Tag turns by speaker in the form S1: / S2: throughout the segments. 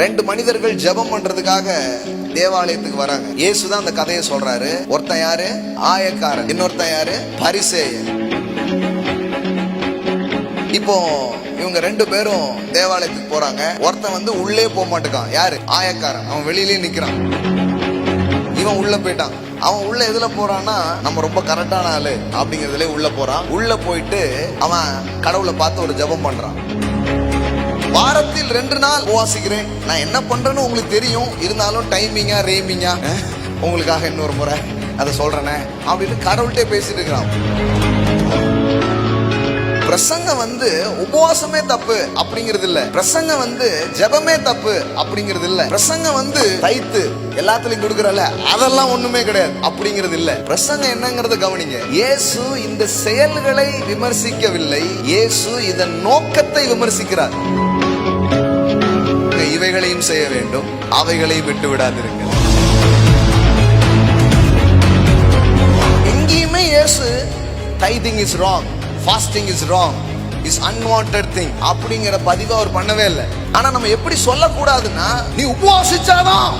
S1: ரெண்டு மனிதர்கள் ஜெபம் பண்றதுக்காக தேவாலயத்துக்கு வராங்க. இயேசுதான் அந்த கதையை சொல்றாரு. ஒருத்தன் யாரு? ஆயக்காரன். இன்னொருத்தன் யாரு? பரிசேயன். இப்போ இவங்க ரெண்டு பேரும் தேவாலயத்துக்கு போறாங்க. ஒருத்தன் வந்து உள்ளே போக மாட்டேக்கான். யாரு? ஆயக்காரன். அவன் வெளியிலே நிக்கிறான். இவன் உள்ள போயிட்டான். அவன் உள்ள எதுல போறான்னா நம்ம ரொம்ப கரெக்டான ஆளு அப்படிங்கறதுல உள்ள போறான். உள்ள போயிட்டு அவன் கடவுளை பார்த்து ஒரு ஜெபம் பண்றான். வாரத்தில் ரெண்டு நாள் உபவாசிக்கிறேன். நான் என்ன பண்றேன்னு உங்களுக்கு தெரியும். இருந்தாலும் டைமிங்கா ரேமிங்கா உங்களுக்காக இன்னொரு முறை அதை சொல்றேனே அப்படின்னு கடவுள்கிட்டே பேசிட்டு இருக்கிறான். பிரசங்கம் வந்து உபவாசமே தப்பு அப்படிங்கிறது இல்ல. பிரசங்கம் வந்து ஜெபமே தப்பு அப்படிங்கிறது இல்ல. பிரசங்கம் வந்து தைத்து எல்லாத்துலயும் கொடுக்கறல அதெல்லாம் ஒண்ணுமே கிடையாது அப்படிங்கிறது இல்ல. பிரசங்கம் என்னங்கறத கவனிங்க. இயேசு இந்த செயல்களை விமர்சிக்கவில்லை. இயேசு இதன் நோக்கத்தை விமர்சிக்கிறார். இவைகளையும் செய்ய வேண்டும். அவைகளையும் விட்டு விடாதிருங்கள் எங்கேயுமே இயேசு tithing is wrong fasting is wrong is unwanted thing அப்படிங்கிற பதிவை அவர் பண்ணவே இல்லை. ஆனா நம்ம எப்படி சொல்லக்கூடாதுன்னா நீ உபவாசிச்சாதான்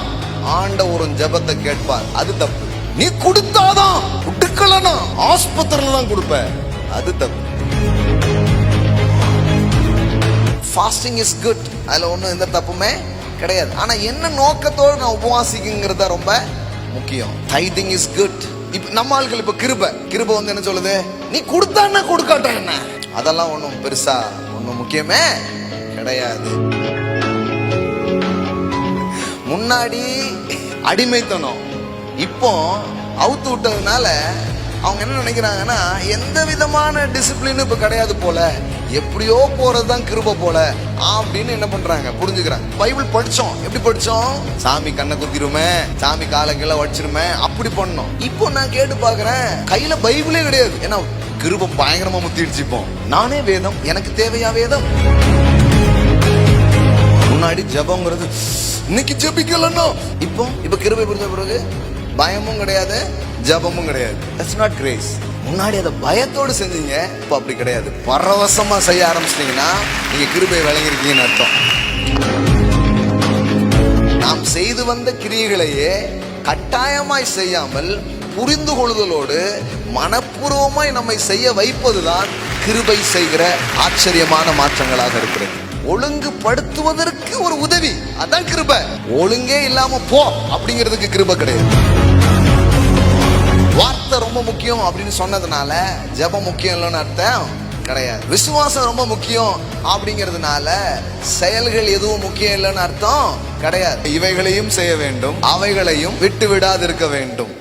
S1: ஆண்டவரும் ஜெபத்தை கேட்பார். அது தப்பு. நீ கொடுத்தாதான் கொடுக்கலனா ஆஸ்பத்திரியில தான் கொடுப்ப. அது தப்பு. ஃபாஸ்டிங் இஸ் குட் அதில் ஒன்றும் எந்த தப்புமே கிடையாது. ஆனால் என்ன நோக்கத்தோடு நான் உபவாசிக்குங்கிறத ரொம்ப முக்கியம். டைதிங் இஸ் குட் இப்போ நம்ம ஆள்கள் இப்போ கிருப. கிருப வந்து என்ன சொல்லுது? நீ கொடுத்தா என்ன கொடுக்காட்டா என்ன? அதெல்லாம் ஒன்றும் பெருசா ஒன்றும் முக்கியமே கிடையாது. முன்னாடி அடிமைத்தனம். இப்போ அவுத்து விட்டதுனால அவங்க என்ன நினைக்கிறாங்கன்னா எந்த விதமான டிசிப்ளினும் இப்போ கிடையாது போல எப்படியோ போறதுதான் கிருப போல அப்படின்னு என்ன பண்றாங்க? புரிஞ்சுக்கிறாங்க. பைபிள் படிச்சோம். எப்படி படிச்சோம்? சாமி கண்ணை குத்திருமே சாமி காலை கீழே வச்சிருமே அப்படி பண்ணோம். இப்போ நான் கேட்டு பாக்குறேன் கையில பைபிளே கிடையாது. ஏன்னா கிருபம் பயங்கரமா முத்திடுச்சுப்போம் நானே வேதம் எனக்கு தேவையா வேதம்? முன்னாடி ஜபங்கிறது இன்னைக்கு ஜபிக்கலன்னா. இப்போ இப்போ கிருபை புரிஞ்ச பிறகு பயமும் கிடையாது ஜெபமும் கிடையாது. தட்ஸ் நாட் கிரேஸ் முன்னாடி அதை பயத்தோடு செஞ்சீங்க இப்போ அப்படி கிடையாது. பரவசமாக செய்ய ஆரம்பிச்சிட்டிங்கன்னா நீங்கள் கிருபை விளங்கிருக்கீங்கன்னு அர்த்தம். நாம் செய்து வந்த கிரியைகளையே கட்டாயமாய் செய்யாமல் புரிந்து கொள்ளுதலோடு மனப்பூர்வமாய் நம்மை செய்ய வைப்பதுதான் கிருபை செய்கிற ஆச்சரியமான மாற்றங்களாக இருக்கிறது. ஒழுங்குபடுத்துவதற்கு ஒரு உதவி. அதான் கிருபை. ஒழுங்கே இல்லாம போ அப்படிங்கிறதுக்கு கிருபை கிடையாது. வார்த்தை ரொம்ப முக்கியம் அப்படின்னு சொன்னதுனால ஜெபம் முக்கியம் இல்லைன்னு அர்த்தம் கிடையாது. விசுவாசம் ரொம்ப முக்கியம் அப்படிங்கிறதுனால செயல்கள் எதுவும் முக்கியம் இல்லைன்னு அர்த்தம் கிடையாது. இவைகளையும் செய்ய வேண்டும். அவைகளையும் விட்டு விடாதிருக்க வேண்டும்.